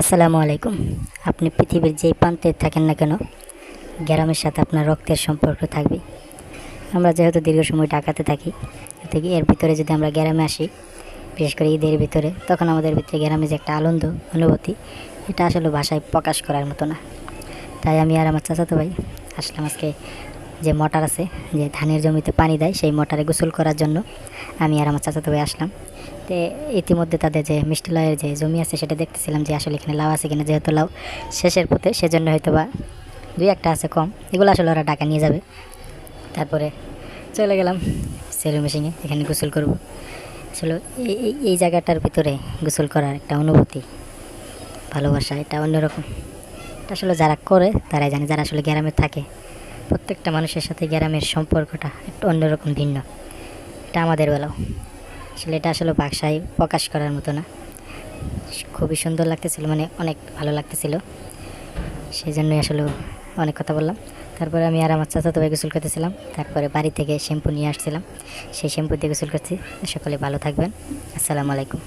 আসসালামু আলাইকুম। আপনি পৃথিবীর যেই প্রান্তে থাকেন না কেন, গ্রামের সাথে আপনার রক্তের সম্পর্ক থাকবে। আমরা যেহেতু দীর্ঘ সময় ঢাকাতে থাকি থেকে এর ভিতরে যদি আমরা গ্রামে আসি, বিশেষ করে ঈদের ভিতরে, তখন আমাদের ভিতরে গ্রামে যে একটা আনন্দ, অনুভূতি, এটা আসলে ভাষায় প্রকাশ করার মতো না। তাই আমি আর আমার চাচাতো ভাই আসলাম আজকে যে মোটর আছে, যে ধানের জমিতে পানি দেয়, সেই মোটরে গোসল করার জন্য। আমি আর আমার চাচাতো ভাই আসলাম। তো ইতিমধ্যে তাদের যে মিষ্টি লাউয়ের যে জমি আছে সেটা দেখতেছিলাম যে আসলে এখানে লাউ আছে কিনা, যেহেতু লাউ শেষের পথে, সেজন্য হয়তো বা দুই একটা আছে কম। এগুলো আসলে ওরা টাকা নিয়ে যাবে। তারপরে চলে গেলাম সেলু মেশিনে, এখানে গোসল করব। আসলে এই, এই- এই জায়গাটার ভিতরে গোসল করার একটা অনুভূতি, ভালোবাসা, এটা অন্যরকম। এটা আসলে যারা করে, তারাই জানে, যারা আসলে গ্রামে থাকে, প্রত্যেকটা মানুষের সাথে গ্রামের সম্পর্কটা একটু অন্যরকম ভিন্ন। এটা আমাদের বেলাও। আসলে এটা আসলে ভাষায় প্রকাশ করার মতো না। খুবই সুন্দর লাগতেছিল মানে অনেক ভালো লাগতেছিল। সেই জন্যই আসলে অনেক কথা বললাম। তারপরে আমি আর আমার চাচাতো ভাই গোসল করতেছিলাম। তারপরে বাড়ি থেকে শ্যাম্পু নিয়ে আসছিলাম। সেই শ্যাম্পু দিয়ে গোসল করছি। সকলে ভালো থাকবেন। আসসালামু আলাইকুম।